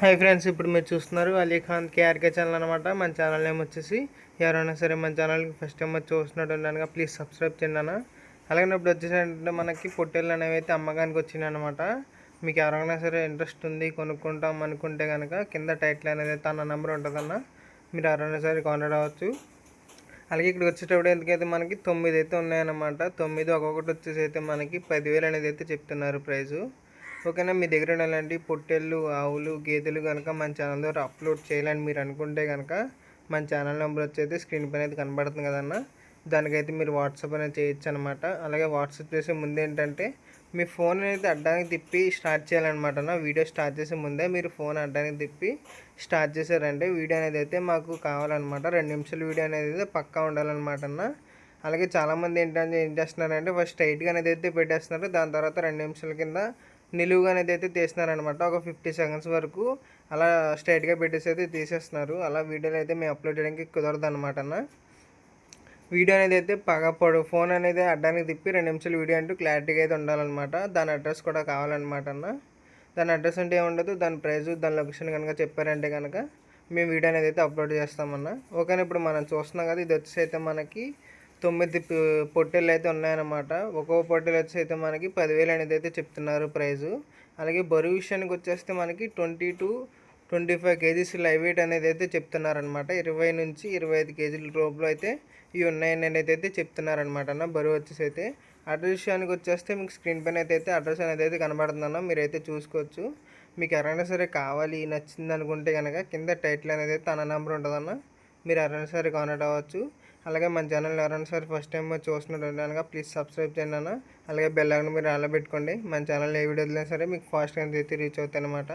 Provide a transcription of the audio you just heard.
Hi friends ఇప్పుడు మీరు చూస్తున్నారు అలీఖాన్ కేఆర్కే ఛానల్ అనమాట మన ఛానల్ నేమ్ వచ్చేసి ఎవరైనా సరే మన ఛానల్కి ఫస్ట్ టైం వచ్చి చూస్తున్నట్టు ఉన్నాను ప్లీజ్ సబ్స్క్రైబ్ చేయండి అన్న. అలాగే ఇప్పుడు వచ్చేసంటే మనకి పొట్టేళ్ళు అనేవి అయితే అమ్మకానికి వచ్చినాయి అనమాట మీకు ఎవరైనా సరే ఇంట్రెస్ట్ ఉంది కొనుక్కుంటాం అనుకుంటే కనుక కింద టైటిల్ అనేది అయితే అన్న నెంబర్ ఉంటుందన్న మీరు ఎవరైనా సరే కాంటాక్ట్ అవ్వచ్చు. అలాగే ఇక్కడికి వచ్చేటప్పుడు ఎందుకైతే మనకి తొమ్మిది అయితే ఉన్నాయన్నమాట. తొమ్మిది ఒక్కొక్కటి వచ్చేసి అయితే మనకి పదివేలు అనేది అయితే చెప్తున్నారు ప్రైజు. ఓకేనా మీ దగ్గర ఉన్న పొట్టెళ్ళు ఆవులు గేదెలు కనుక మన ఛానల్ ద్వారా అప్లోడ్ చేయాలని మీరు అనుకుంటే కనుక మన ఛానల్ నెంబర్ వచ్చి అయితే స్క్రీన్ పైన అయితే కనబడుతుంది కదన్నా. దానికైతే మీరు వాట్సాప్ అనేది చేయొచ్చు అనమాట అలాగే వాట్సాప్ చేసే ముందు ఏంటంటే మీ ఫోన్ అనేది అడ్డానికి తిప్పి స్టార్ట్ చేయాలన్నమాట అన్న. వీడియో స్టార్ట్ చేసే ముందే మీరు ఫోన్ అడ్డానికి తిప్పి స్టార్ట్ చేశారంటే వీడియో అనేది అయితే మాకు కావాలన్నమాట. రెండు నిమిషాల వీడియో అనేది అయితే పక్కా ఉండాలన్నమాట అన్న. అలాగే చాలామంది ఏంటంటే ఏం చేస్తున్నారంటే ఫస్ట్ స్ట్రైట్గా అనేది అయితే పెట్టేస్తున్నారు. దాని తర్వాత రెండు నిమిషాల కింద నిలువుగా అనేది అయితే తీస్తున్నారనమాట ఒక ఫిఫ్టీ సెకండ్స్ వరకు అలా స్ట్రైట్గా పెట్టేసి అయితే తీసేస్తున్నారు. అలా వీడియోలు అయితే మేము అప్లోడ్ చేయడానికి కుదరదు అనమాట అన్న. వీడియో అనేది అయితే పగపడు. ఫోన్ అనేది అడ్డానికి తిప్పి రెండు నిమిషాలు వీడియో అంటూ క్లారిటీగా అయితే ఉండాలన్నమాట. దాని అడ్రస్ కూడా కావాలన్నమాట అన్న. దాని అడ్రస్ అంటే ఏముండదు. దాని ప్రైస్ దాని లొకేషన్ కనుక చెప్పారంటే కనుక మేము వీడియో అనేది అయితే అప్లోడ్ చేస్తామన్నా. ఓకేనా ఇప్పుడు మనం చూస్తున్నాం కదా ఇది వచ్చేసి అయితే మనకి తొమ్మిది పొట్టెలు అయితే ఉన్నాయన్నమాట. ఒక్కో పొట్టెలు వచ్చి అయితే మనకి పదివేలు అనేది అయితే చెప్తున్నారు ప్రైజు. అలాగే బరువు విషయానికి వచ్చేస్తే మనకి twenty to twenty five kgs live weight అనేది అయితే చెప్తున్నారనమాట ఇరవై నుంచి ఇరవై ఐదు కేజీల రూపంలో అయితే ఇవి ఉన్నాయని అనేది అయితే చెప్తున్నారనమాట అన్న బరువు వచ్చేసి అయితే. అడ్రస్ విషయానికి వచ్చేస్తే మీకు స్క్రీన్ పైన అయితే అయితే అడ్రస్ అనేది అయితే కనబడుతుందన్న మీరైతే చూసుకోవచ్చు. మీకు ఎవరైనా సరే కావాలి నచ్చింది అనుకుంటే కనుక కింద టైటిల్ అనేది అయితే తన నెంబర్ ఉంటుందన్న. మీరు ఎవరైనా సరే కాంటాక్ట్ అవ్వచ్చు. అలాగే మన ఛానల్ ఎవరైనా సరే ఫస్ట్ టైం చూస్తున్నారు అనగా ప్లీజ్ సబ్స్క్రైబ్ చేయండి అన్న. అలాగే బెల్ మీరు అలా పెట్టుకోండి. మన ఛానల్ ఏ వీడియో వదిలినా సరే మీకు ఫాస్ట్గా అయితే రీచ్ అవుతాయి అనమాట